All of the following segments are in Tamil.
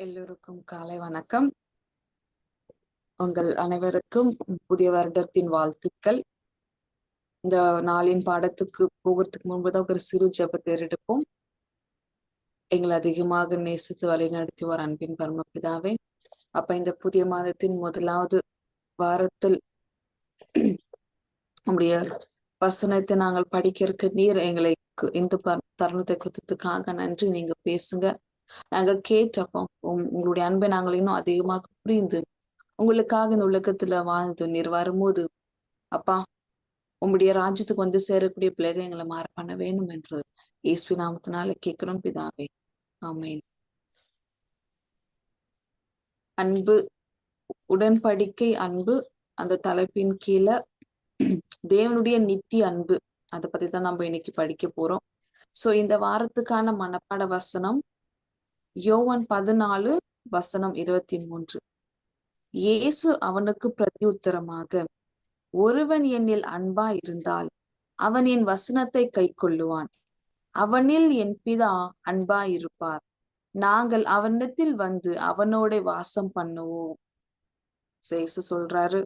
எல்லோருக்கும் காலை வணக்கம். உங்கள் அனைவருக்கும் புதிய வருடத்தின் வாழ்த்துக்கள். இந்த நாளின் பாடத்துக்கு போகிறதுக்கு முன்புதான் ஒரு சிறு ஜபத்தை எடுப்போம். எங்களை அதிகமாக நேசித்து வழிநடத்தி வர அன்பின் பரமபிதாவே அப்ப இந்த புதிய மாதத்தின் முதலாவது வாரத்தில் நம்முடைய வசனத்தை நாங்கள் படிக்கிறதுக்கு நீர் எங்களை இந்த ப- தருணத்தை கொடுத்ததுக்காக நன்றி. நீங்க பேசுங்க. நாங்க கேட்டப்போ உம் உங்களுடைய அன்பை நாங்கள் இன்னும் அதிகமாக புரிந்து உங்களுக்காக இந்த உலகத்துல வாழ்ந்து நீர் வரும்போது அப்பா உங்களுடைய ராஜ்யத்துக்கு வந்து சேரக்கூடிய பிள்ளைகள் எங்களை மாற பண்ண வேண்டும் என்று இயேசு நாமத்தினால கேட்கிறோம் பிதாவே. ஆமேன். அன்பு உடன்படிக்கை அன்பு அந்த தலைப்பின் கீழே தேவனுடைய நித்திய அன்பு அதை பத்தி தான் நம்ம இன்னைக்கு படிக்க போறோம். சோ இந்த வாரத்துக்கான மனப்பாட வசனம் யோவன் பதினாலு வசனம் இருபத்தி மூன்று இயேசு அவனுக்கு பிரதியுத்தரமாக ஒருவன் என்னில் அன்பா இருந்தால் அவன் என் வசனத்தை கை கொள்ளுவான் அவனில் என் பிதா அன்பா இருப்பார். நாங்கள் அவனிடத்தில் வந்து அவனோட வாசம் பண்ணுவோம். சேசு சொல்றாரு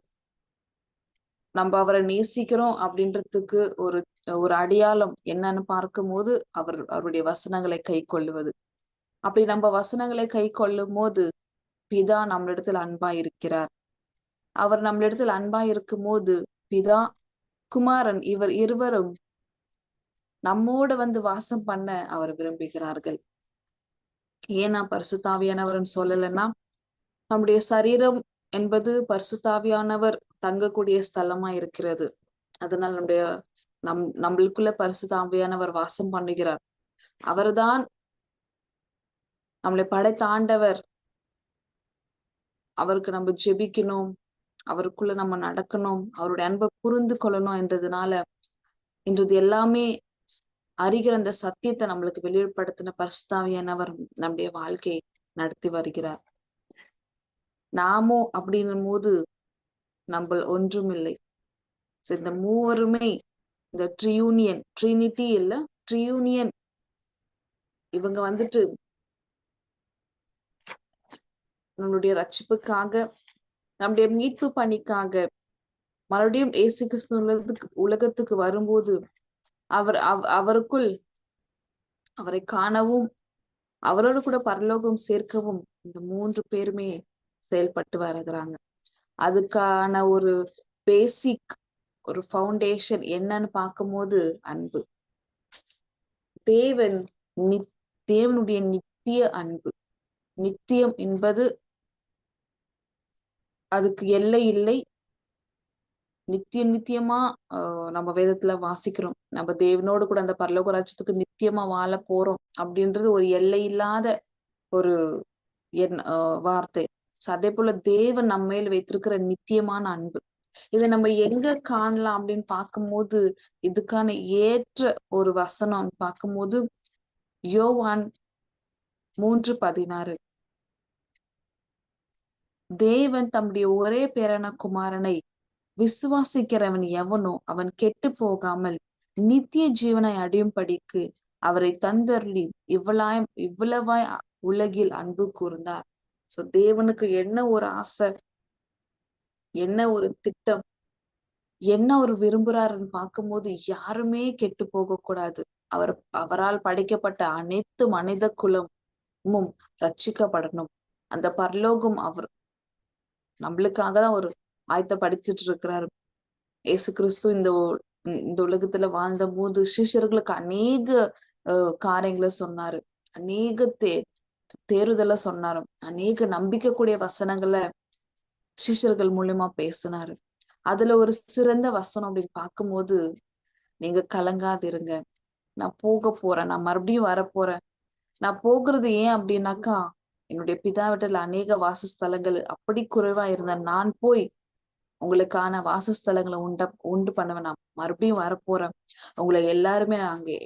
நம்ம அவரை நேசிக்கிறோம் அப்படின்றதுக்கு ஒரு ஒரு அடையாளம் என்னன்னு பார்க்கும்போது அவர் அவருடைய வசனங்களை கை கொள்ளுவது அப்படி நம்ம வசனங்களை கை கொள்ளும் போது பிதா நம்மளிடத்தில் அன்பா இருக்கிறார். அவர் நம்மளிடத்தில் அன்பா இருக்கும் போது பிதா குமாரன் இவர் இருவரும் நம்மோட வந்து வாசம் பண்ண அவர் விரும்புகிறார்கள். ஏன் நான் பரிசுத்தாவியானவர்னு சொல்லலைன்னா நம்முடைய சரீரம் என்பது பரிசுத்தாவியானவர் தங்கக்கூடிய ஸ்தலமா இருக்கிறது. அதனால் நம்முடைய நம் நம்மளுக்குள்ள பரிசுத்தாவியானவர் வாசம் பண்ணுகிறார். அவர்தான் நம்மளை படைத்தாண்டவர். அவருக்கு நம்ம ஜெபிக்கணும். அவருக்குள்ள நம்ம நடக்கணும். அவருடைய அன்பை புரிந்து கொள்ளணும் என்றதுனால இன்றது எல்லாமே அறிகிற அந்த சத்தியத்தை நம்மளுக்கு வெளிப்படுத்தின பரிசுத்தாவியானவர் நம்முடைய வாழ்க்கையை நடத்தி வருகிறார். நாமோ அப்படின்னும் போது நம்ம ஒன்றுமில்லை இந்த மூவருமே இந்த ட்ரியூனியன் ட்ரினிட்டி இல்ல ட்ரியூனியன். இவங்க வந்துட்டு நம்மளுடைய ரட்சிப்புக்காக நம்முடைய மீட்பு பணிக்காக மறுபடியும் ஏசு கிறிஸ்து உலகத்துக்கு உலகத்துக்கு வரும்போது அவர் அவருக்குள் அவரை காணவும் அவரோடு கூட பரலோகம் சேர்க்கவும் இந்த மூன்று பேருமே செயல்பட்டு வருகிறாங்க. அதுக்கான ஒரு பேசிக் ஒரு ஃபவுண்டேஷன் என்னன்னு பார்க்கும்போது அன்பு. தேவன் நி தேவனுடைய நித்திய அன்பு. நித்தியம் என்பது அதுக்கு எல்லை இல்லை. நித்தியம் நித்தியமா ஆஹ் நம்ம வேதத்துல வாசிக்கிறோம். நம்ம தேவனோடு கூட அந்த பரலோக ராஜ்யத்துக்கு நித்தியமா வாழ போறோம் அப்படின்றது ஒரு எல்லை இல்லாத ஒரு என் ஆஹ் வார்த்தை. அதே போல தேவன் நம்ம மேல் வைத்திருக்கிற நித்தியமான அன்பு. இதை நம்ம எங்க காணலாம் அப்படின்னு பார்க்கும்போது இதுக்கான ஏற்ற ஒரு வசனம் பார்க்கும்போது யோவான் மூன்று பதினாறு. தேவன் தம்முடைய ஒரே பேரான குமாரனை விசுவாசிக்கிறவன் எவனோ அவன் கெட்டு போகாமல் நித்திய ஜீவனை அடையும்படிக்கு அவரை தந்தருளி இவ்வளாய் இவ்வளவாய் உலகில் அன்பு கூர்ந்தார். சோ தேவனுக்கு என்ன ஒரு ஆசை? என்ன ஒரு திட்டம்? என்ன ஒரு விரும்புறாருன்னு பார்க்கும்போது யாருமே கெட்டு போக கூடாது. அவர் அவரால் படைக்கப்பட்ட அனைத்து மனித குலமும் ரட்சிக்கப்படணும். அந்த பரலோகம் அவர் நம்மளுக்காக தான் ஒரு ஆயத்தப்படுத்திட்டு இருக்கிறாரு இயேசு கிறிஸ்து இந்த இந்த உலகத்துல வாழ்ந்த போது சிஷ்யர்களுக்கு அநேக காரியங்களை சொன்னாரு. அநேக தே தேறுதலை சொன்னாரு. அநேக நம்பிக்கைக்கூடிய வசனங்களை சிஷ்யர்கள் மூலியமா பேசினாரு. அதுல ஒரு சிறந்த வசனம் அப்படின்னு பார்க்கும்போது நீங்க கலங்காதிருங்க. நான் போக போறேன். நான் மறுபடியும் வரப்போறேன் நான் போகிறது ஏன் அப்படின்னாக்கா என்னுடைய பிதாவிட்டல் அநேக வாசஸ்தலங்கள் அப்படி குறைவா இருந்த நான் போய் உங்களுக்கான வாசஸ்தலங்களை உண்ட உண்டு பண்ணுவேன். நான் மறுபடியும் வரப்போறேன். உங்களை எல்லாருமே நான் அங்கே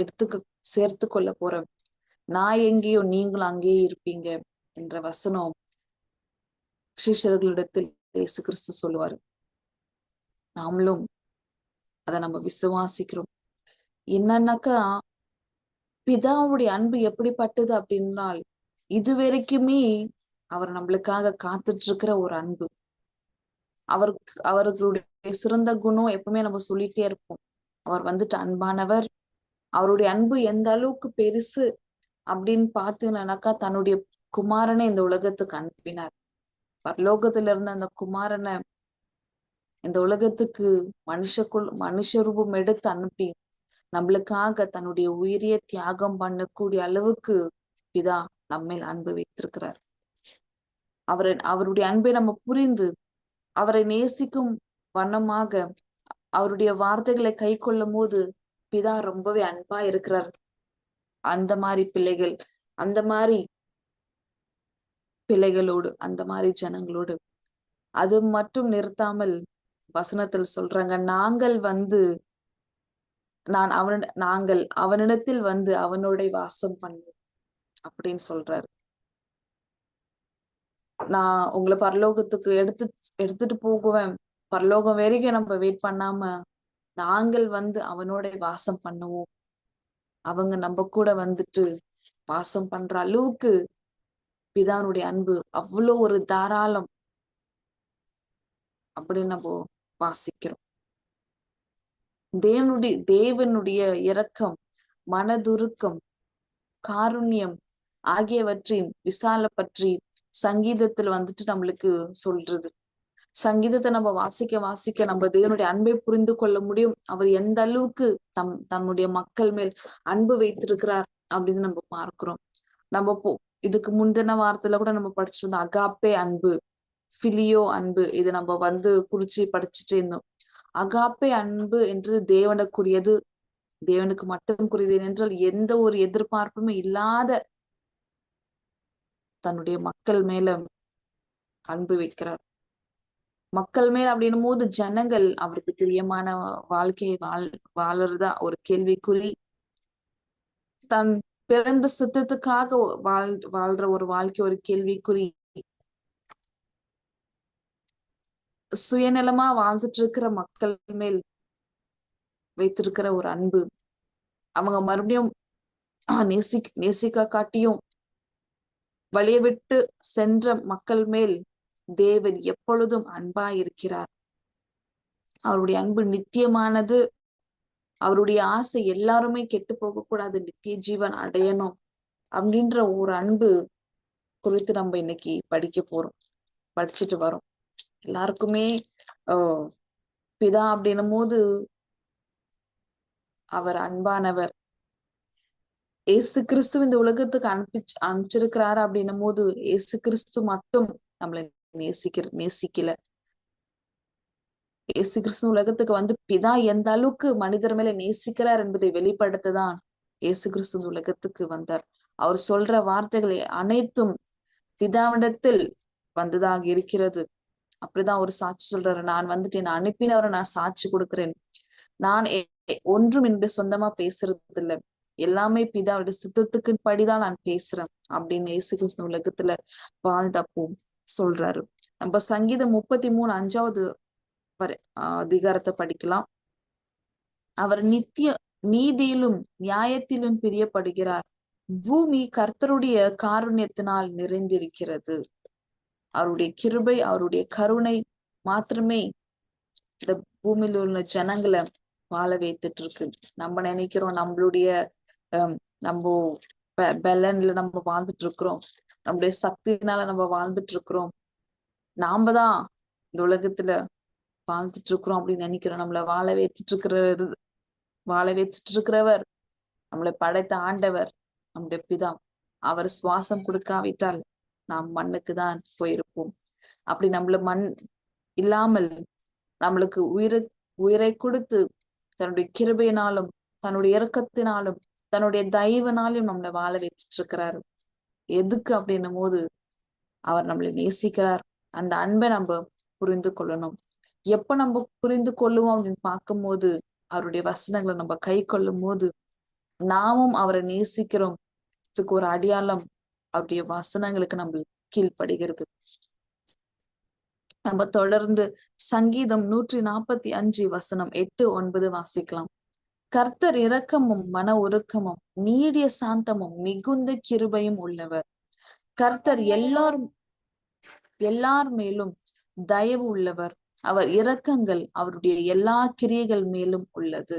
எடுத்துக்க சேர்த்து கொள்ள போறேன். நான் எங்கேயோ நீங்களும் அங்கேயே இருப்பீங்க என்ற வசனம் சிஷர்களிடத்தில் இயேசு கிறிஸ்து சொல்லுவாரு. நாமளும் அதை நம்ம விசுவாசிக்கிறோம். என்னன்னாக்கா பிதாவுடைய அன்பு எப்படிப்பட்டது அப்படின்னால் இது வரைக்குமே அவர் நம்மளுக்காக காத்துட்டு இருக்கிற ஒரு அன்பு. அவருக்கு அவர்களுடைய சிறந்த குணம் எப்பவுமே நம்ம சொல்லிட்டே இருப்போம். அவர் வந்துட்டு அன்பானவர். அவருடைய அன்பு எந்த அளவுக்கு பெருசு அப்படின்னு பார்த்தீங்கன்னாக்கா தன்னுடைய குமாரனை இந்த உலகத்துக்கு அனுப்பினார். பரலோகத்துல இருந்த அந்த குமாரனை இந்த உலகத்துக்கு மனுஷக்குள் மனுஷ ரூபம் எடுத்து அனுப்பி நம்மளுக்காக தன்னுடைய உயிரிய தியாகம் பண்ணக்கூடிய அளவுக்கு பிதா நம்மேல் அன்பு வைத்திருக்கிறார். அவரை அவருடைய அன்பை நம்ம புரிந்து அவரை நேசிக்கும் வண்ணமாக அவருடைய வார்த்தைகளை கை கொள்ளும் போது பிதா ரொம்பவே அன்பா இருக்கிறார். அந்த மாதிரி பிள்ளைகள் அந்த மாதிரி பிள்ளைகளோடு அந்த மாதிரி ஜனங்களோடு. அது மட்டும் நிறுத்தாமல் வசனத்தில் சொல்றாங்க நாங்கள் வந்து நான் அவன் நாங்கள் அவனிடத்தில் வந்து அவனோட வாசம் பண்ணுவோம். அப்படின்னு சொல்றாரு. நான் உங்களை பரலோகத்துக்கு எடுத்து எடுத்துட்டு போகுவேன். பரலோகம் வரைக்கும் நம்ம வெயிட் பண்ணாம நாங்கள் வந்து அவனோட வாசம் பண்ணுவோம். அவங்க நம்ம கூட வந்துட்டு வாசம் பண்ற அளவுக்கு பிதானுடைய அன்பு அவ்வளோ ஒரு தாராளம். அப்படின்னு நம்ம வாசிக்கிறோம். தேவனுடைய தேவனுடைய இரக்கம் மனதுருக்கம் காருண்யம் ஆகியவற்றின் விசால பற்றி சங்கீதத்துல வந்துட்டு நம்மளுக்கு சொல்றது. சங்கீதத்தை நம்ம வாசிக்க வாசிக்க நம்ம தேவனுடைய அன்பை புரிந்து கொள்ள முடியும். அவர் எந்த அளவுக்கு தம் தன்னுடைய மக்கள் மேல் அன்பு வைத்திருக்கிறார் அப்படின்னு நம்ம பார்க்கிறோம். நம்ம போ இதுக்கு முந்தின வாரத்துல கூட நம்ம படிச்சிருந்தோம் அகாப்பே அன்பு பிலியோ அன்பு இது நம்ம வந்து குறிச்சு படிச்சுட்டே இருந்தோம். அகாப்பே அன்பு என்று தேவனுக்குரியது தேவனுக்கு மட்டும் குறியது என்றால் எந்த ஒரு எதிர்பார்ப்புமே இல்லாத தன்னுடைய மக்கள் மேல அன்பு வைக்கிறார். மக்கள் மேல் அப்படின்னும் போது ஜனங்கள் அவருக்கு பிரியமான வாழ்க்கையை வாழ் வாழறதா ஒரு கேள்விக்குறி. தன் பிறந்த சித்தத்துக்காக வாழ் வாழ்ற ஒரு வாழ்க்கை ஒரு கேள்விக்குறி. சுயநலமா வாழ்ந்துட்டு இருக்கிற மக்கள் மேல் வைத்திருக்கிற ஒரு அன்பு. அவங்க மறுபடியும் நேசி நேசிக்க காட்டியும் வழிய விட்டு சென்ற மக்கள் மேல் தேவன் எப்பொழுதும் அன்பா இருக்கிறார் அவருடைய அன்பு நித்தியமானது. அவருடைய ஆசை எல்லாருமே கெட்டு போக கூடாது நித்திய ஜீவன் அடையணும் அப்படின்ற ஒரு அன்பு குறித்து நம்ம இன்னைக்கு படிக்க போறோம். படிச்சுட்டு வரோம். எல்லாருக்குமே ஆஹ் பிதா அப்படின்னும் போது அவர் அன்பானவர். ஏசு கிறிஸ்து இந்த உலகத்துக்கு அனுப்பிச்சு அனுப்பிச்சிருக்கிறாரு அப்படின்னும் போது ஏசு கிறிஸ்து மட்டும் நம்மளை நேசிக்கிற நேசிக்கல. ஏசு கிறிஸ்து உலகத்துக்கு வந்து பிதா எந்த அளவுக்கு மனிதர் மேல நேசிக்கிறார் என்பதை வெளிப்படுத்ததான் ஏசு கிறிஸ்து உலகத்துக்கு வந்தார். அவர் சொல்ற வார்த்தைகளை அனைத்தும் பிதாவிடத்தில் வந்ததாக இருக்கிறது. அப்படிதான் ஒரு சாட்சி சொல்றாரு. நான் வந்துட்டு நான் அனுப்பினவரை நான் சாட்சி கொடுக்கிறேன். நான் ஒன்றும் என்று சொந்தமா பேசுறது இல்லை எல்லாமே பிதாவுடைய சித்தத்துக்கு படிதான் நான் பேசுறேன் அப்படின்னு இயேசு கிறிஸ்து உலகத்துல வாழ்ந்தப்போ சொல்றாரு. நம்ம சங்கீதம் முப்பத்தி மூணு அஞ்சாவது அதிகாரத்தை படிக்கலாம். அவர் நித்திய நீதியிலும் நியாயத்திலும் பிரியப்படுகிறார். பூமி கர்த்தருடைய காருண்யத்தினால் நிறைந்திருக்கிறது. அவருடைய கிருபை அவருடைய கருணை மாத்திரமே இந்த பூமியில உள்ள ஜனங்களை வாழ வைத்துட்டு இருக்கு. நம்ம நினைக்கிறோம் நம்மளுடைய நம்ம பெலன்ல நம்ம வாழ்ந்துட்டு இருக்கிறோம் நம்முடைய சக்தினால நம்ம வாழ்ந்துட்டு இருக்கிறோம் நாம தான் இந்த உலகத்துல வாழ்ந்துட்டு இருக்கிறோம் அப்படின்னு நினைக்கிறோம். நம்மள வாழ வைத்துட்டு இருக்கிற வாழ வைத்துட்டு இருக்கிறவர் நம்மளை படைத்த ஆண்டவர் நம்முடைய பிதா. அவர் சுவாசம் கொடுக்காவிட்டால் நாம் மண்ணுக்கு தான் போயிருப்போம். அப்படி நம்மள மண் இல்லாமல் நம்மளுக்கு உயிரை உயிரை கொடுத்து தன்னுடைய கிருபையினாலும் தன்னுடைய இறக்கத்தினாலும் தன்னுடைய தயவுனாலையும் நம்மளை வாழ வச்சிட்டு இருக்கிறாரு எதுக்கு அப்படின்னும் போது அவர் நம்மளை நேசிக்கிறார். அந்த அன்பை நம்ம புரிந்து கொள்ளணும். எப்ப நம்ம புரிந்து கொள்ளுவோம் அப்படின்னு பார்க்கும்போது அவருடைய வசனங்களை நம்ம கை கொள்ளும் போது நாமும் அவரை நேசிக்கிறோம். ஒரு அடையாளம் அவருடைய வசனங்களுக்கு நம்ம கீழ்ப்படுகிறது. நம்ம தொடர்ந்து சங்கீதம் நூற்றி நாற்பத்தி அஞ்சு வசனம் எட்டு ஒன்பது வாசிக்கலாம். கர்த்தர் இரக்கமும் மன உருக்கமும் நீடிய சாந்தமும் மிகுந்த கிருபையும் உள்ளவர். கர்த்தர் எல்லாரும் எல்லார் மேலும் தயவு உள்ளவர். அவர் இரக்கங்கள் அவருடைய எல்லா கிரியைகள் மேலும் உள்ளது.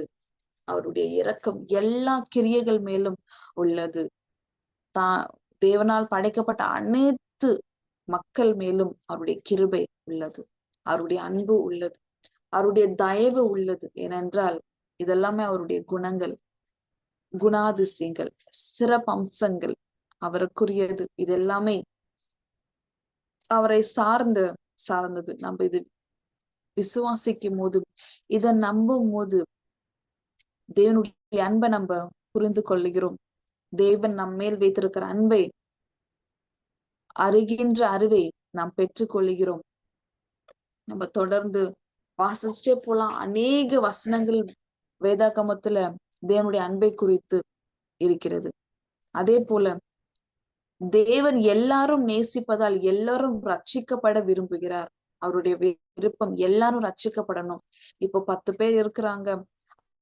அவருடைய இரக்கம் எல்லா கிரியைகள் மேலும் உள்ளது. தான் தேவனால் படைக்கப்பட்ட அனைத்து மக்கள் மேலும் அவருடைய கிருபை உள்ளது. அவருடைய அன்பு உள்ளது. அவருடைய தயவு உள்ளது. ஏனென்றால் இதெல்லாமே அவருடைய குணங்கள் குணாதிசயங்கள் சிறப்பம்சங்கள் அவருக்குரியது. இதெல்லாமே அவரை சார்ந்து சார்ந்தது. நம்ம இது விசுவாசிக்கும் போது இதை நம்பும் போது தேவனுடைய அன்பை நம்ம புரிந்து கொள்ளுகிறோம். தேவன் நம் மேல் வைத்திருக்கிற அன்பை அறிகின்ற அறிவை நாம் பெற்றுக்கொள்கிறோம் நம்ம தொடர்ந்து வாசிச்சுட்டே போலாம். அநேக வசனங்கள் வேதாகமத்துல தேவனுடைய அன்பை குறித்து இருக்கிறது. அதே போல தேவன் எல்லாரும் நேசிப்பதால் எல்லாரும் ரட்சிக்கப்பட விரும்புகிறார். அவருடைய விருப்பம் எல்லாரும் ரட்சிக்கப்படணும். இப்போ பத்து பேர் இருக்கிறாங்க.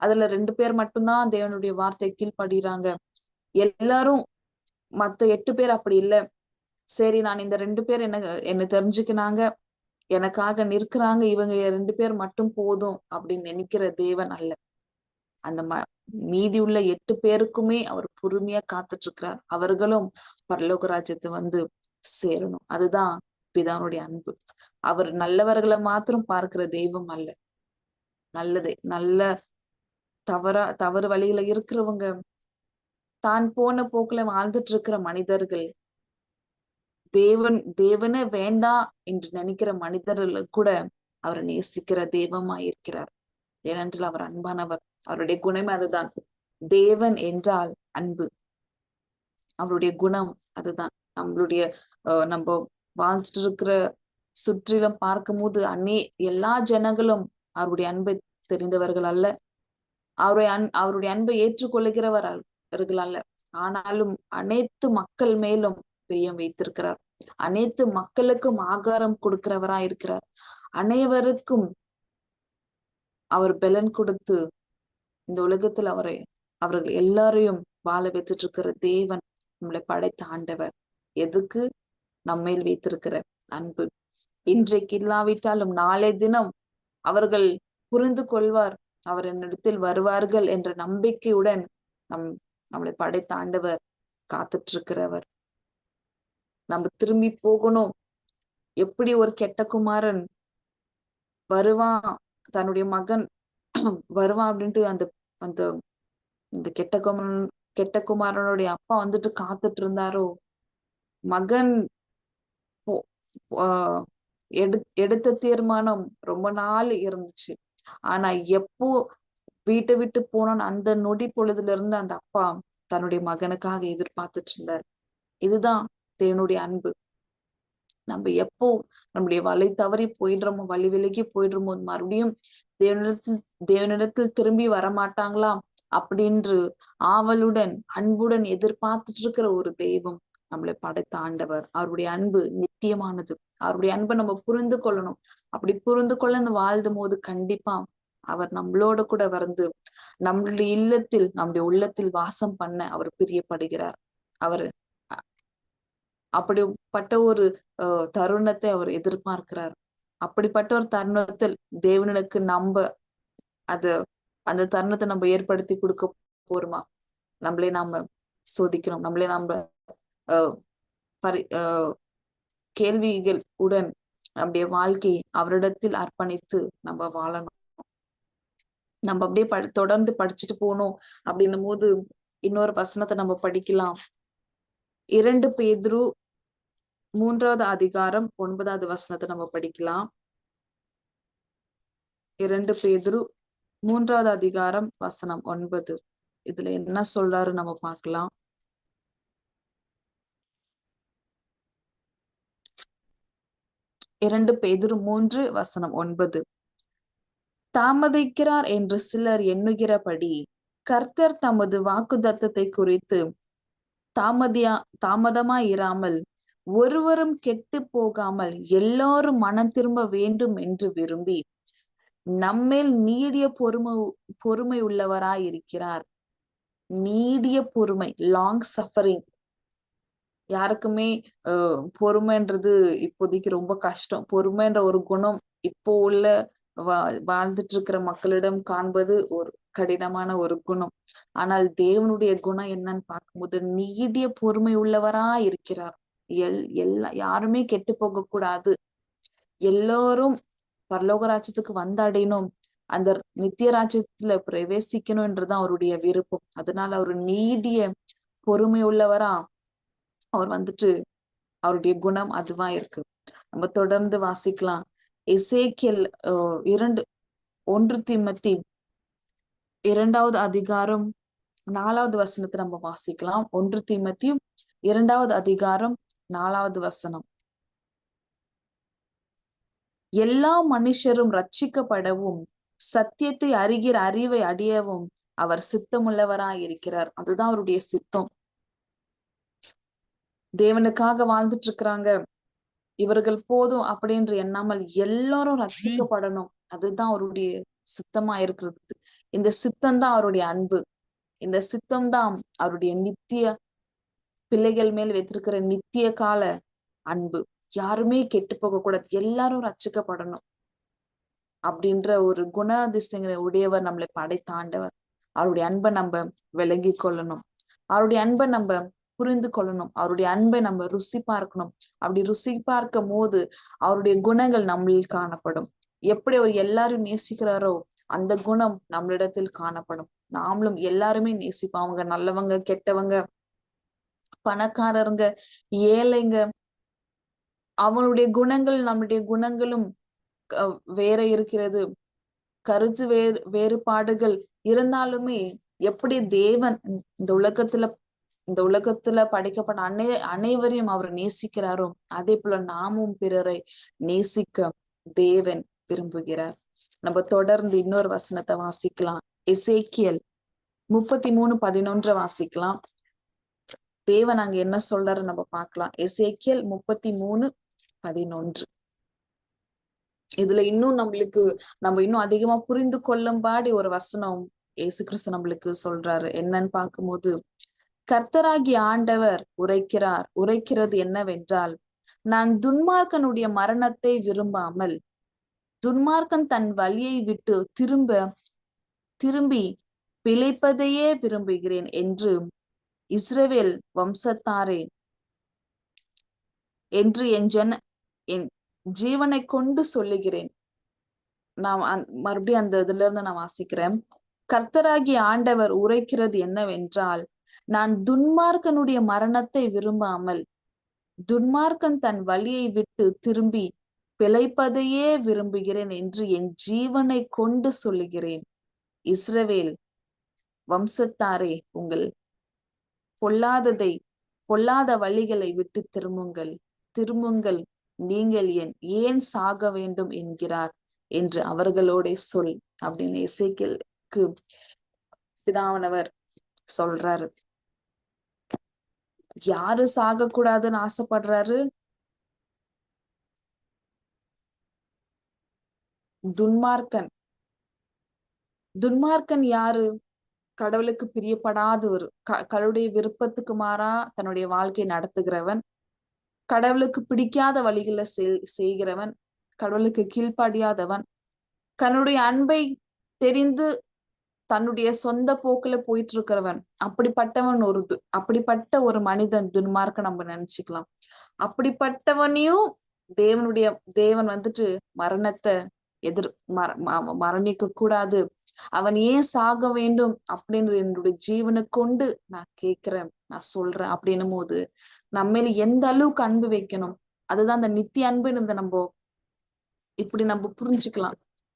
அதுல ரெண்டு பேர் மட்டும்தான் தேவனுடைய வார்த்தை கீழ்படுகிறாங்க எல்லாரும் மத்த எட்டு பேர் அப்படி இல்ல. சரி நான் இந்த ரெண்டு பேர் என்ன என்ன தெரிஞ்சுக்கினாங்க. எனக்காக நிற்கிறாங்க. இவங்க ரெண்டு பேர் மட்டும் போதும் அப்படின்னு நினைக்கிற தேவன் அல்ல. அந்த ம மீதி உள்ள எட்டு பேருக்குமே அவர் பொறுமையா காத்துட்டு இருக்கிறார் அவர்களும் பரலோக ராஜ்யத்தை வந்து சேரணும். அதுதான் பிதானுடைய அன்பு. அவர் நல்லவர்களை மாத்திரம் பார்க்கிற தெய்வம் அல்ல. நல்லதே நல்ல தவறா தவறு வழியில இருக்கிறவங்க தான் போன போக்குல வாழ்ந்துட்டு இருக்கிற மனிதர்கள். தேவன் தேவனே வேண்டாம் என்று நினைக்கிற மனிதர்கள் கூட அவரை நேசிக்கிற தெய்வமா இருக்கிறார் ஏனென்றால் அவர் அன்பானவர். அவருடைய குணமே அதுதான். தேவன் என்றால் அன்பு. அவருடைய குணம் அதுதான். நம்மளுடைய நம்ம வாழ்ந்துட்டு இருக்கிற சுற்றிலும் பார்க்கும் போது அன்னே எல்லா ஜனங்களும் அவருடைய அன்பை தெரிந்தவர்கள் அல்ல. அவருடைய அன் அவருடைய அன்பை ஏற்றுக்கொள்கிறவர்கள் அல்ல. ஆனாலும் அனைத்து மக்கள் மேலும் பிரியம் வைத்திருக்கிறார். அனைத்து மக்களுக்கும் ஆகாரம் கொடுக்கிறவரா இருக்கிறார் அனைவருக்கும் அவர் பலன் கொடுத்து இந்த உலகத்தில் அவரை அவர்கள் எல்லாரையும் வாழ வைத்துட்டு இருக்கிற தேவன் நம்மளை படைத்த ஆண்டவர். எதுக்கு? நம்மேல் வைத்திருக்கிற அன்பு. இன்றைக்கு இல்லாவிட்டாலும் நாளை தினம் அவர்கள் புரிந்து கொள்வார் அவர் என்னிடத்தில் வருவார்கள் என்ற நம்பிக்கையுடன் நம் நம்மளை படைத்த ஆண்டவர் காத்துட்டு இருக்கிறவர் நம்ம திரும்பி போகணும். எப்படி ஒரு கெட்ட குமாரன் வருவான்? தன்னுடைய மகன் வருவான் அப்படின்ட்டு அந்த அந்த இந்த கெட்ட குமரன் கெட்ட குமாரனுடைய அப்பா வந்துட்டு காத்துட்டு இருந்தாரோ? மகன் எடு எடுத்த தீர்மானம் ரொம்ப நாள் இருந்துச்சு. ஆனா எப்போ வீட்டை விட்டு போனோன்னு அந்த நொடி பொழுதுல இருந்து அந்த அப்பா தன்னுடைய மகனுக்காக எதிர்பார்த்துட்டு இருந்தார். இதுதான் தேவனுடைய அன்பு. நம்ம எப்போ நம்முடைய வலை தவறி போயிடுறோமோ வழி விலகி போயிடுறோமோ மறுபடியும் தேவனிடத்தில் தேவனிடத்தில் திரும்பி வரமாட்டாங்களா? அப்படின்று ஆவலுடன் அன்புடன் எதிர்பார்த்துட்டு இருக்கிற ஒரு தெய்வம் நம்மளை படைத்த ஆண்டவர். அவருடைய அன்பு நித்தியமானது. அவருடைய அன்பை நம்ம புரிந்து கொள்ளணும். அப்படி புரிந்து கொள்ள வாழ்ந்தும் போது கண்டிப்பா அவர் நம்மளோட கூட வந்து நம்மளுடைய இல்லத்தில் நம்முடைய உள்ளத்தில் வாசம் பண்ண அவர் பிரியப்படுகிறார். அவர் அப்படிப்பட்ட ஒரு தருணத்தை அவர் எதிர்பார்க்கிறார். அப்படிப்பட்ட ஒரு தருணத்தில் தேவனுக்கு நம்ப அது அந்த தருணத்தை நம்ம ஏற்படுத்தி கொடுக்க போறோமா? நம்மளே நாம சோதிக்கணும். நம்மளே நம்ம பரி கேள்விகள் உடன் நம்முடைய வாழ்க்கையை அவரிடத்தில் அர்ப்பணித்து நம்ம வாழணும். நம்ம அப்படியே படி தொடர்ந்து படிச்சுட்டு போனோம் அப்படின்னும் போது இன்னொரு வசனத்தை நம்ம படிக்கலாம். இரண்டு பேதுரு மூன்றாவது அதிகாரம் ஒன்பதாவது வசனத்தை நம்ம படிக்கலாம். இரண்டு பேதுரு மூன்றாவது அதிகாரம் வசனம் ஒன்பது. இதுல என்ன சொல்றாரு நம்ம பார்க்கலாம். இரண்டு பேதுரு மூன்று வசனம் ஒன்பது. தாமதிக்கிறார் என்று சிலர் எண்ணுகிறபடி கர்த்தர் தமது வாக்குதத்தத்தை குறித்து தாமதியா தாமதமா இராமல் ஒருவரும் கெட்டு போகாமல் எல்லாரும் மனம் திரும்ப வேண்டும் என்று விரும்பி நம்மேல் நீடிய பொறுமை பொறுமை உள்ளவராய் இருக்கிறார். நீடிய பொறுமை லாங் சஃபரிங் யாருக்குமே பொறுமைன்றது இப்போதைக்கு ரொம்ப கஷ்டம். பொறுமைன்ற ஒரு குணம் இப்போ உள்ள வா வாழ்ந்துட்டு இருக்கிற மக்களிடம் காண்பது ஒரு கடினமான ஒரு குணம். ஆனால் தேவனுடைய குணம் என்னன்னு பார்க்கும்போது நீடிய பொறுமை உள்ளவரா இருக்கிறார். எல் எல்லா யாருமே கெட்டு போக கூடாது. எல்லோரும் பரலோக ராஜ்யத்துக்கு வந்தடையணும். அந்த நித்திய ராஜ்யத்துல பிரவேசிக்கணும்ன்றதுதான் அவருடைய விருப்பம். அதனால அவர் நீடிய பொறுமை உள்ளவரா அவர் வந்துட்டு அவருடைய குணம் அதுவா இருக்கு. நம்ம தொடர்ந்து வாசிக்கலாம். எசேக்கியல் இரண்டு ஒன்று திமத்தி இரண்டாவது அதிகாரம் நாலாவது வசனத்தை நம்ம வாசிக்கலாம். ஒன்று திமத்தியும் இரண்டாவது அதிகாரம் நாலாவது வசனம். எல்லா மனுஷரும் ரட்சிக்கப்படவும் சத்தியத்தை அறிகிற அறிவை அடையவும் அவர் சித்தமுள்ளவராய் இருக்கிறார் அதுதான் அவருடைய சித்தம். தேவனுக்காக வாழ்ந்துட்டு இருக்கிறாங்க இவர்கள் போதும் அப்படின்ற எண்ணாமல் எல்லாரும் ரசிக்கப்படணும் அதுதான் அவருடைய சித்தமா இருக்கிறது இந்த சித்தம் தான் அவருடைய அன்பு. இந்த சித்தம் தான் அவருடைய நித்திய பிள்ளைகள் மேல் வைத்திருக்கிற நித்திய கால அன்பு. யாருமே கெட்டு போக கூடாது. எல்லாரும் ரச்சிக்கப்படணும் அப்படின்ற ஒரு குணாதிசயங்களை உடையவர் நம்மளை படைத்தாண்டவர். அவருடைய அன்பை நம்ம விளங்கி கொள்ளணும். அவருடைய அன்பை நம்ம புரிந்து கொள்ளணும். அவருடைய அன்பை நம்ம ருசி பார்க்கணும். அப்படி ருசி பார்க்கும் போது அவருடைய குணங்கள் நம்மளில் காணப்படும். எப்படி அவர் எல்லாரும் நேசிக்கிறாரோ அந்த குணம் நம்மளிடத்தில் காணப்படும். நாமளும் எல்லாருமே நேசிப்போம். அவங்க நல்லவங்க கெட்டவங்க பணக்காரருங்க ஏழைங்க. அவனுடைய குணங்கள் நம்முடைய குணங்களும் வேற இருக்கிறது. கருத்து வேறு வேறுபாடுகள் இருந்தாலுமே எப்படி தேவன் இந்த உலகத்துல இந்த உலகத்துல படைக்கப்பட்ட அனை அனைவரையும் அவர் நேசிக்கிறாரோ அதே போல நாமும் பிறரை நேசிக்க தேவன் விரும்புகிறார். நம்ம தொடர்ந்து இன்னொரு வசனத்தை வாசிக்கலாம். எசேக்கியல் முப்பத்தி மூணு பதினொன்ற வாசிக்கலாம். தேவன் அங்க என்ன சொல்றாரு நம்ம பார்க்கலாம். எசேக்கியல் முப்பத்தி மூணு பதினொன்று. இதுல இன்னும் நம்மளுக்கு நம்ம இன்னும் அதிகமா புரிந்து கொள்ளும்பாடி ஒரு வசனம் ஏசு கிறிஸ்து நம்மளுக்கு சொல்றாரு. என்னன்னு பார்க்கும்போது கர்த்தராகி ஆண்டவர் உரைக்கிறார். உரைக்கிறது என்னவென்றால் நான் துன்மார்க்கனுடைய மரணத்தை விரும்பாமல் துன்மார்க்கன் தன் வழியை விட்டு திரும்ப திரும்பி பிழைப்பதையே விரும்புகிறேன் என்று இஸ்ரேவேல் வம்சத்தாரே என்று என் ஜன என் ஜீவனை கொண்டு சொல்லுகிறேன். நான் மறுபடியும் அந்த இதுல இருந்து நான் வாசிக்கிறேன். கர்த்தராகி ஆண்டவர் உரைக்கிறது என்னவென்றால் நான் துன்மார்க்கனுடைய மரணத்தை விரும்பாமல் துன்மார்க்கன் தன் வழியை விட்டு திரும்பி பிழைப்பதையே விரும்புகிறேன் என்று என் ஜீவனை கொண்டு சொல்லுகிறேன். இஸ்ரவேல் வம்சத்தாரே உங்கள் பொல்லாததை பொல்லாத வழிகளை விட்டு திரும்புங்கள். திரும்புங்கள் நீங்கள் என் ஏன் சாக வேண்டும் என்கிறார் என்று அவர்களோட சொல் அப்படின்னு இசைக்கலுக்கு பிதாவனவர் சொல்றாரு. யாரு சாக கூடாதுன்னு ஆசைப்படுறாரு? துன்மார்க்கன். துன்மார்க்கன் யாரு? கடவுளுக்கு பிரியப்படாத ஒரு கடவுளுடைய விருப்பத்துக்கு மாறா தன்னுடைய வாழ்க்கையை நடத்துகிறவன். கடவுளுக்கு பிடிக்காத வழிகளை செய்கிறவன். கடவுளுக்கு கீழ்ப்படியாதவன். தன்னுடைய அன்பை தெரிந்து தன்னுடைய சொந்த போக்குல போயிட்டு இருக்கிறவன் அப்படிப்பட்டவன் ஒரு அப்படிப்பட்ட ஒரு மனிதன் துன்மார்க்க நம்ம நினைச்சுக்கலாம். அப்படிப்பட்டவனையும் தேவனுடைய தேவன் வந்துட்டு மரணத்தை எதிர் மர மரணிக்க கூடாது அவன் ஏன் சாக வேண்டும் அப்படின்னு என்னுடைய ஜீவனை கொண்டு நான் கேக்குறேன் நான் சொல்றேன் அப்படின்னும் போது நம்ம எந்த அளவுக்கு அன்பு வைக்கணும்? அதுதான் அந்த நித்திய அன்புன்னு நம்ம இப்படி நம்ம புரிஞ்சுக்கலாம்.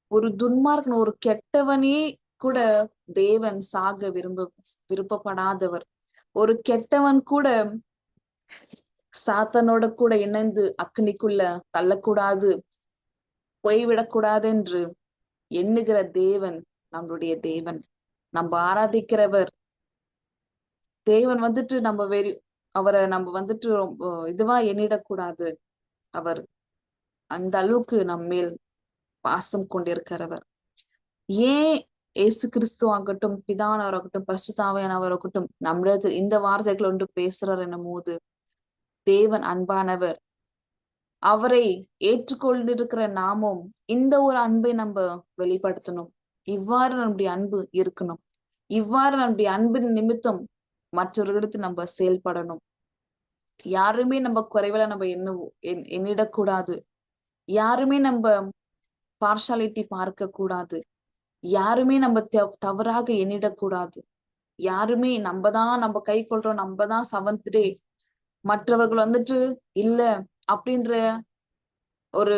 ஒரு துன்மார்க்கன் ஒரு கெட்டவனே கூட தேவன் சாக விரும்ப விருப்பப்படாதவர். ஒரு கெட்டவன் கூட சாத்தனோட கூட இணைந்து அக்னிக்குள்ள தள்ளக்கூடாது போய்விடக்கூடாது என்று எண்ணுகிற தேவன் நம்மளுடைய தேவன். நம்ம ஆராதிக்கிறவர். தேவன் வந்துட்டு நம்ம வெறி அவரை நம்ம வந்துட்டு ரொம்ப இதுவா எண்ணிடக்கூடாது. அவர் அந்த அளவுக்கு நம்ம மேல் பாசம் கொண்டிருக்கிறவர். ஏன் ஏசு கிறிஸ்து ஆகட்டும் பிதானவராகட்டும் பரிசுத்தாவையானவராகட்டும் நம்மளது இந்த வார்த்தைகள் ஒன்று பேசுறார் என்னும் போது தேவன் அன்பானவர். அவரை ஏற்றுக்கொண்டிருக்கிற நாமும் இந்த ஒரு அன்பை நம்ம வெளிப்படுத்தணும். இவ்வாறு நம்முடைய அன்பு இருக்கணும். இவ்வாறு நம்முடைய அன்பின் நிமித்தம் மற்றவர்களிடத்து நம்ம செயல்படணும். யாருமே நம்ம குறைவில நம்ம என்ன எண்ணிடக்கூடாது. யாருமே நம்ம பார்ஷாலிட்டி பார்க்க கூடாது யாருமே நம்ம தவறாக எண்ணிடக்கூடாது. யாருமே நம்ம தான் நம்ம கை கொள்றோம் நம்ம தான் சவந்துட்டே மற்றவர்கள் வந்துட்டு இல்ல அப்படின்ற ஒரு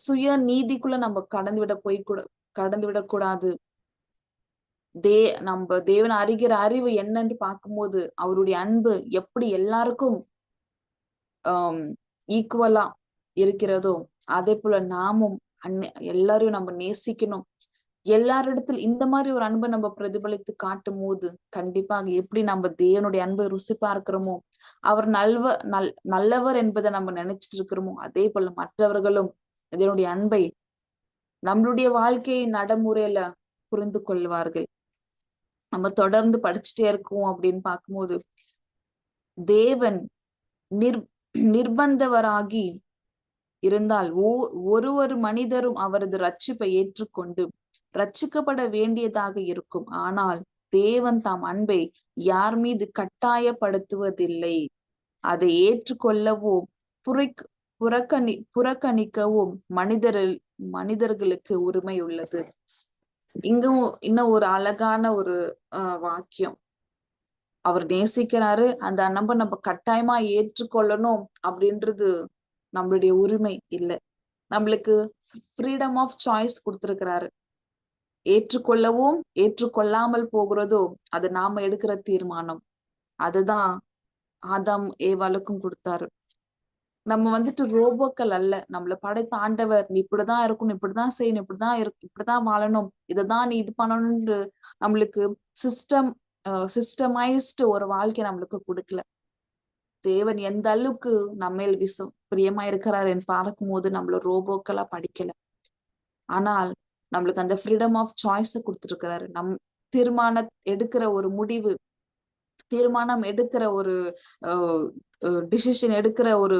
சுய நீதிக்குள்ள நம்ம கடந்து விட போய் கூட கடந்து விடக்கூடாது. தே நம்ம தேவன் அறிகிற அறிவு என்னன்னு பார்க்கும்போது அவருடைய அன்பு எப்படி எல்லாருக்கும் ஆஹ் ஈக்குவலா இருக்கிறதோ அதே போல நாமும் அன்னை எல்லாரையும் நம்ம நேசிக்கணும். எல்லாரிடத்தில் இந்த மாதிரி ஒரு அன்பை நம்ம பிரதிபலித்து காட்டும் போது கண்டிப்பாக எப்படி நம்ம தேவனுடைய அன்பை ருசி பார்க்கிறோமோ அவர் நல்வ நல் நல்லவர் என்பதை நம்ம நினைச்சிட்டு இருக்கிறோமோ அதே போல மற்றவர்களும் இதனுடைய அன்பை நம்மளுடைய வாழ்க்கையை நடைமுறையில புரிந்து கொள்வார்கள். நம்ம தொடர்ந்து படிச்சுட்டே இருக்கோம் அப்படின்னு பார்க்கும்போது தேவன் நிர் நிர்பந்தவராகி இருந்தால் ஓ ஒரு ஒரு மனிதரும் அவரது ரட்சிப்பை ஏற்றுக்கொண்டு ரட்சிக்கப்பட வேண்டியதாக இருக்கும். ஆனால் தேவன் தாம் அன்பை யார் மீது கட்டாயப்படுத்துவதில்லை. அதை ஏற்றுக்கொள்ளவோ புரை புறக்கணி புறக்கணிக்கவும் மனிதரில் மனிதர்களுக்கு உரிமை உள்ளது. இங்கும் இன்னும் ஒரு அழகான ஒரு வாக்கியம். அவர் நேசிக்கிறாரு அந்த நம்ப நம்ம கட்டாயமா ஏற்றுக்கொள்ளணும் அப்படின்றது நம்மளுடைய உரிமை இல்லை. நம்மளுக்கு ஃப்ரீடம் ஆஃப் சாய்ஸ் கொடுத்துருக்கிறாரு. ஏற்றுக்கொள்ளவும் ஏற்றுக்கொள்ளாமல் போகிறதோ அது நாம எடுக்கிற தீர்மானம். அதுதான் ஆதாம் ஏவாளுக்கும் கொடுத்தாரு. நம்ம வந்துட்டு ரோபோக்கள் அல்ல. நம்மள படைத்த ஆண்டவர் நீ இப்படிதான் இருக்கணும் இப்படிதான் செய்யணும் இப்படிதான் இருக்கு இப்படிதான் வாழணும். இதைதான் நீ இது பண்ணணும்னு நம்மளுக்கு சிஸ்டம் சிஸ்டமைஸ்டு ஒரு வாழ்க்கை நம்மளுக்கு கொடுக்கல. தேவன் எந்த அளவுக்கு நம்ம விசம் பிரியமா இருக்கிறார் என்று பார்க்கும் போது நம்மள ரோபோக்களா படிக்கல. ஆனால் நம்மளுக்கு அந்த ஃப்ரீடம் ஆஃப் சாய்ஸ கொடுத்துருக்கிறாரு. நம் தீர்மானம் எடுக்கிற ஒரு முடிவு தீர்மானம் எடுக்கிற ஒரு டிசிஷன் எடுக்கிற ஒரு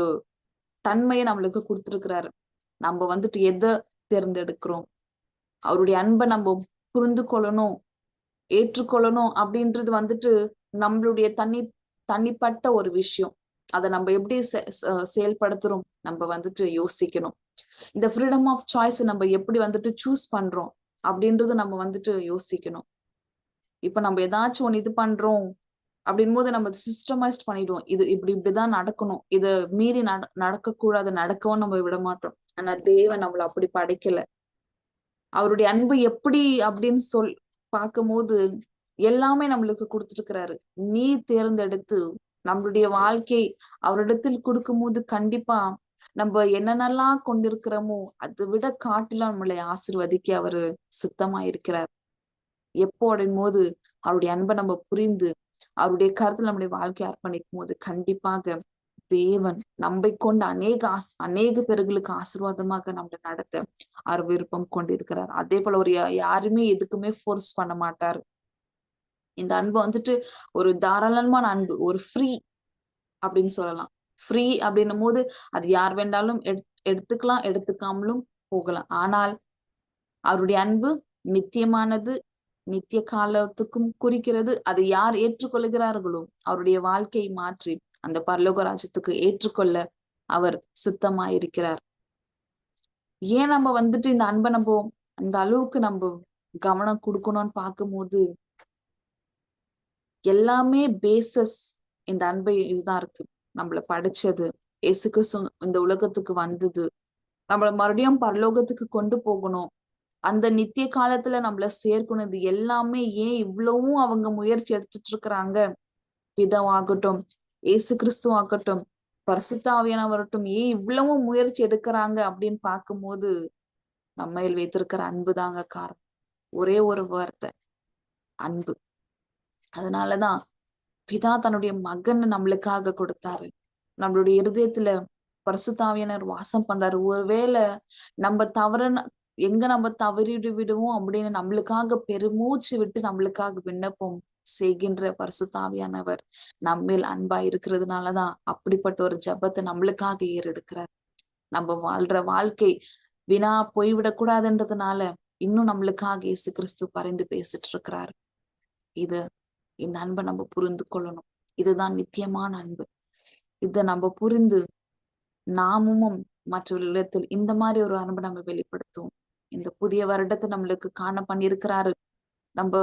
தன்மையை நம்மளுக்கு கொடுத்துருக்கிறாரு. நம்ம வந்துட்டு எதை தேர்ந்தெடுக்கிறோம்? அவருடைய அன்பை நம்ம புரிந்து கொள்ளணும் ஏற்றுக்கொள்ளணும் அப்படின்றது வந்துட்டு நம்மளுடைய தனி தனிப்பட்ட ஒரு விஷயம். அதை நம்ம எப்படி செயல்படுத்துறோம்? நம்ம வந்துட்டு யோசிக்கணும். இந்த ஃப்ரீடம் ஆஃப் சாய்ஸ் நம்ம எப்படி வந்துட்டு சூஸ் பண்றோம்? அப்படின்றது நம்ம வந்துட்டு யோசிக்கணும். இப்ப நம்ம ஏதாச்சும் ஒன்று இது பண்றோம். அப்படின் போது நம்ம சிஸ்டமைஸ்ட் பண்ணிடுவோம். இது இப்படி இப்படிதான் நடக்கணும். இதை மீறி நட நடக்க கூடாது நடக்கவும் நம்ம விட மாட்டோம். ஆனா தேவன் நம்மள அப்படி படைக்கல. அவருடைய அன்பு எப்படி அப்படின்னு சொல் பார்க்கும்போது எல்லாமே நம்மளுக்கு கொடுத்துருக்கிறாரு. நீ தேர்ந்தெடுத்து நம்மளுடைய வாழ்க்கை அவரிடத்தில் கொடுக்கும் போது கண்டிப்பா நம்ம என்னென்னலாம் கொண்டிருக்கிறோமோ அதை விட காட்டிலும் நம்மளை ஆசிர்வதிக்க அவரு சுத்தமா இருக்கிறார் எப்போ அப்படின் போது அவருடைய அன்பை நம்ம புரிந்து அவருடைய கருத்துல நம்முடைய வாழ்க்கையை அர்ப்பணிக்கும் போது கண்டிப்பாக தேவன் நம்பை கொண்டு அநேக ஆஸ் அநேக பேர்களுக்கு ஆசீர்வாதமாக நம்மளை நடத்த அவர் விருப்பம் கொண்டிருக்கிறார். அதே போல ஒரு யாருமே எதுக்குமே ஃபோர்ஸ் பண்ண மாட்டாரு. இந்த அன்பு வந்துட்டு ஒரு தாராளமான அன்பு ஒரு ஃப்ரீ அப்படின்னு சொல்லலாம். ஃப்ரீ அப்படின்னும் போது அது யார் வேண்டாலும் எடுத்துக்கலாம் எடுத்துக்காமலும் போகலாம். ஆனால் அவருடைய அன்பு நித்தியமானது நித்திய காலத்துக்கும் குறிக்கிறது. அதை யார் ஏற்றுக்கொள்கிறார்களோ அவருடைய வாழ்க்கையை மாற்றி அந்த பரலோக ராஜ்யத்துக்கு ஏற்றுக்கொள்ள அவர் சுத்தமாயிருக்கிறார். ஏன் நம்ம வந்துட்டு இந்த அன்பை நம்ம அந்த அளவுக்கு நம்ம கவனம் கொடுக்கணும்னு பார்க்கும்போது எல்லாமே பேசஸ் இந்த அன்பை இதுதான் இருக்கு. நம்மள படிச்சது இயேசுக்கு இந்த உலகத்துக்கு வந்தது. நம்மள மறுபடியும் பரலோகத்துக்கு கொண்டு போகணும். அந்த நித்திய காலத்துல நம்மள சேர்க்கணும் இது எல்லாமே ஏன் இவ்வளவும் அவங்க முயற்சி எடுத்துட்டு இருக்கிறாங்க பிதவாகட்டும் ஏசு கிறிஸ்துவாகட்டும் பரிசுத்தாவியானவரட்டும் ஏன் இவ்வளவும் முயற்சி எடுக்கிறாங்க அப்படின்னு பார்க்கும்போது நம்மையில் வைத்திருக்கிற அன்பு தாங்க காரணம். ஒரே ஒரு வார்த்தை அன்பு. அதனாலதான் பிதா தன்னுடைய மகன் நம்மளுக்காக கொடுத்தாரு. நம்மளுடைய இருதயத்துல பரிசுத்தாவியனர் வாசம் பண்றாரு. ஒருவேளை நம்ம தவறு எங்க நம்ம தவறிடு விடுவோம் அப்படின்னு நம்மளுக்காக பெருமூச்சு விட்டு நம்மளுக்காக விண்ணப்பம் செய்கின்ற பரிசுத்தாவியானவர் நம்மேல் அன்பா இருக்கிறதுனாலதான் அப்படிப்பட்ட ஒரு ஜபத்தை நம்மளுக்காக ஏறெடுக்கிறார். நம்ம வாழ்ற வாழ்க்கை வினா போய்விடக்கூடாதுன்றதுனால இன்னும் நம்மளுக்காக இயேசு கிறிஸ்து பறைந்து பேசிட்டு இருக்கிறார் இது இந்த அன்பை நம்ம புரிந்து கொள்ளணும். இதுதான் நித்தியமான அன்பு. இத நம்ம புரிந்து நாமும் மற்றவர்களிடத்தில் இந்த மாதிரி ஒரு அன்பை நம்ம வெளிப்படுத்துவோம். இந்த புதிய வருடத்தை நம்மளுக்கு காண பண்ணிருக்கிறாரு நம்ம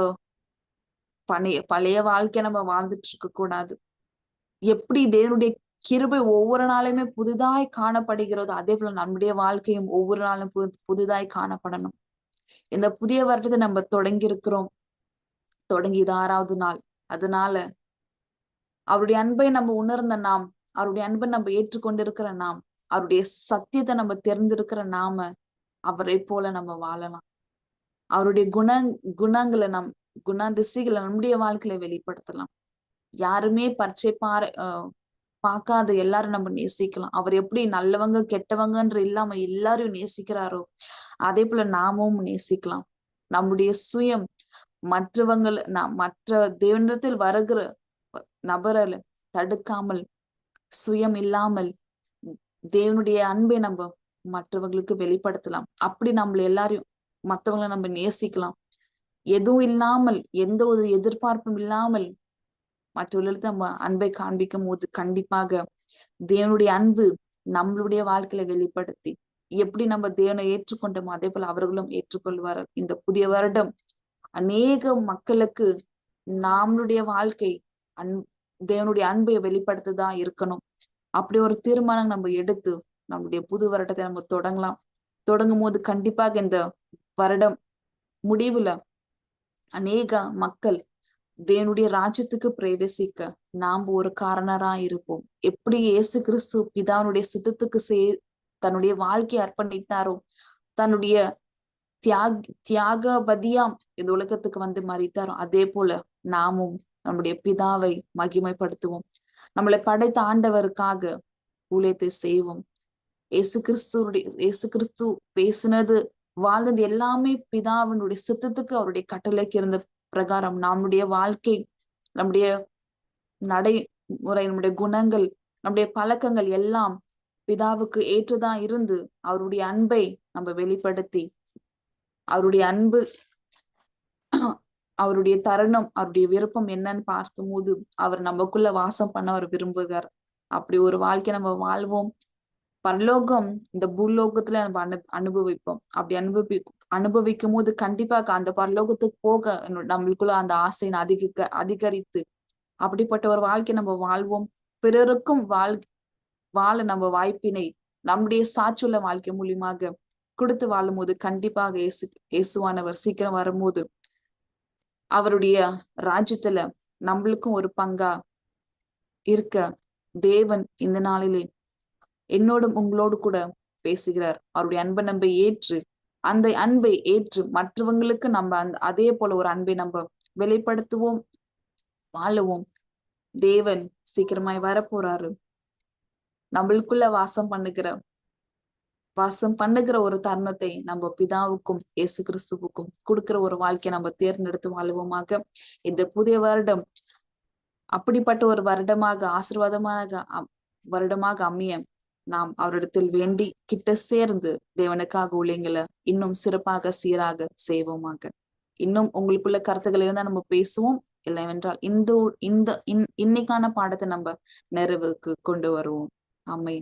பழைய பழைய வாழ்க்கைய நம்ம வாழ்ந்துட்டு இருக்க கூடாது. எப்படி தேவனுடைய கிருபை ஒவ்வொரு நாளையுமே புதிதாய் காணப்படுகிறதோ அதே போல நம்முடைய வாழ்க்கையும் ஒவ்வொரு நாளும் புதிதாய் காணப்படணும். இந்த புதிய வருடத்தை நம்ம தொடங்கி இருக்கிறோம் தொடங்கி இது ஆறாவது நாள். அதனால அவருடைய அன்பை நம்ம உணர்ந்த நாம் அவருடைய அன்பை நம்ம ஏற்றுக்கொண்டிருக்கிற நாம் அவருடைய சத்தியத்தை நம்ம தெரிந்திருக்கிற நாம அவரை போல நம்ம வாழலாம். அவருடைய குண குணங்களை நம் குணதிசைகளை நம்முடைய வாழ்க்கையில வெளிப்படுத்தலாம். யாருமே பரிச்சை பாரு பார்க்காத எல்லாரும் நம்ம நேசிக்கலாம். அவர் எப்படி நல்லவங்க கெட்டவங்கன்ற இல்லாம எல்லாரும் நேசிக்கிறாரோ அதே போல நாமும் நேசிக்கலாம். நம்முடைய சுயம் மற்றவங்கள் மற்ற தேவனிடத்தில் வருகிற நபரல தடுக்காமல் சுயம் இல்லாமல் தேவனுடைய அன்பை நம்ம மற்றவங்களுக்கு வெளிப்படுத்தலாம். அப்படி நம்மள எல்லாரையும் மற்றவங்களை நம்ம நேசிக்கலாம். எதுவும் இல்லாமல் எந்த ஒரு எதிர்பார்ப்பும் இல்லாமல் மற்றவர்களுக்கு நம்ம அன்பை காண்பிக்கும் போது கண்டிப்பாக தேவனுடைய அன்பு நம்மளுடைய வாழ்க்கையில வெளிப்படுத்தி எப்படி நம்ம தேவனை ஏற்றுக்கொண்டோமோ அதே போல அவர்களும் ஏற்றுக்கொள்வார்கள். இந்த புதிய வருடம் அநேக மக்களுக்கு நம்மளுடைய வாழ்க்கை அன் தேவனுடைய அன்பை வெளிப்படுத்ததான் இருக்கணும். அப்படி ஒரு தீர்மானம் நம்ம எடுத்து நம்முடைய புது வருடத்தை நம்ம தொடங்கலாம். தொடங்கும் போது கண்டிப்பாக இந்த வருடம் முடிவுல அநேக மக்கள் தேவனுடைய ராஜ்யத்துக்கு பிரவேசிக்க நாம் ஒரு காரணரா இருப்போம். எப்படி இயேசு கிறிஸ்து பிதானுடைய சித்தத்துக்கு சே தன்னுடைய வாழ்க்கையை அர்ப்பணித்தாரோ தன்னுடைய தியாக தியாகபதியாம் இந்த உலகத்துக்கு வந்து மறித்தாரோ அதே போல நாமும் நம்முடைய பிதாவை மகிமைப்படுத்துவோம். நம்மளை படைத்த ஆண்டவருக்காக ஊழியத்தை செய்வோம். இயேசு கிறிஸ்துவனுடைய இயேசு கிறிஸ்து பேசினது வாழ்ந்தது எல்லாமே பிதாவினுடைய சித்தத்துக்கு அவருடைய கட்டளைக்கு இருந்த பிரகாரம். நம்முடைய வாழ்க்கை நம்முடைய நடைமுறை நம்முடைய குணங்கள் நம்முடைய பழக்கங்கள் எல்லாம் பிதாவுக்கு ஏற்றுதா இருந்து அவருடைய அன்பை நம்ம வெளிப்படுத்தி அவருடைய அன்பு அவருடைய தருணம் அவருடைய விருப்பம் என்னன்னு பார்க்கும்போது அவர் நமக்குள்ள வாசம் பண்ண அவர் விரும்புகிறார். அப்படி ஒரு வாழ்க்கை நம்ம வாழ்வோம். பரலோகம் இந்த பூலோகத்துல நம்ம அனு அனுபவிப்போம். அப்படி அனுபவி அனுபவிக்கும் போது கண்டிப்பாக அந்த பரலோகத்துக்கு போக நம்மளுக்குள்ள அந்த ஆசையின் அதிக அதிகரித்து அப்படிப்பட்ட ஒரு வாழ்க்கை நம்ம வாழ்வோம். பிறருக்கும் வாழ் வாழ நம்ம வாய்ப்பினை நம்முடைய சாட்சியுள்ள வாழ்க்கை மூலியமாக கொடுத்து வாழும் போது கண்டிப்பாக இயேசு இயேசுவானவர் சீக்கிரம் வரும்போது அவருடைய ராஜ்யத்துல நம்மளுக்கும் ஒரு பங்கா இருக்க தேவன் இந்த நாளிலே என்னோடும் உங்களோடு கூட பேசுகிறார். அவருடைய அன்பை நம்ப ஏற்று அந்த அன்பை ஏற்று மற்றவங்களுக்கு நம்ம அந்த அதே போல ஒரு அன்பை நம்ம வெளிப்படுத்துவோம் வாழுவோம். தேவன் சீக்கிரமாய் வரப்போறாரு. நம்மளுக்குள்ள வாசம் பண்ணுகிற வாசம் பண்ணுகிற ஒரு தருணத்தை நம்ம பிதாவுக்கும் இயேசு கிறிஸ்துவுக்கும் கொடுக்கிற ஒரு வாழ்க்கையை நம்ம தேர்ந்தெடுத்து வாழுவோமாக. இந்த புதிய வருடம் அப்படிப்பட்ட ஒரு வருடமாக ஆசிர்வாதமாக வருடமாக அமைய நாம் அவரிடத்தில் வேண்டி கிட்ட சேர்ந்து தேவனுக்காக ஊழியங்களை இன்னும் சிறப்பாக சீராக செய்வோமாக. இன்னும் உங்களுக்குள்ள கருத்துக்கள் இருந்தா நம்ம பேசுவோம். இல்லைவென்றால் இந்த இந்த இன்னைக்கான பாடத்தை நம்ம நிறைவுக்கு கொண்டு வருவோம். அம்மை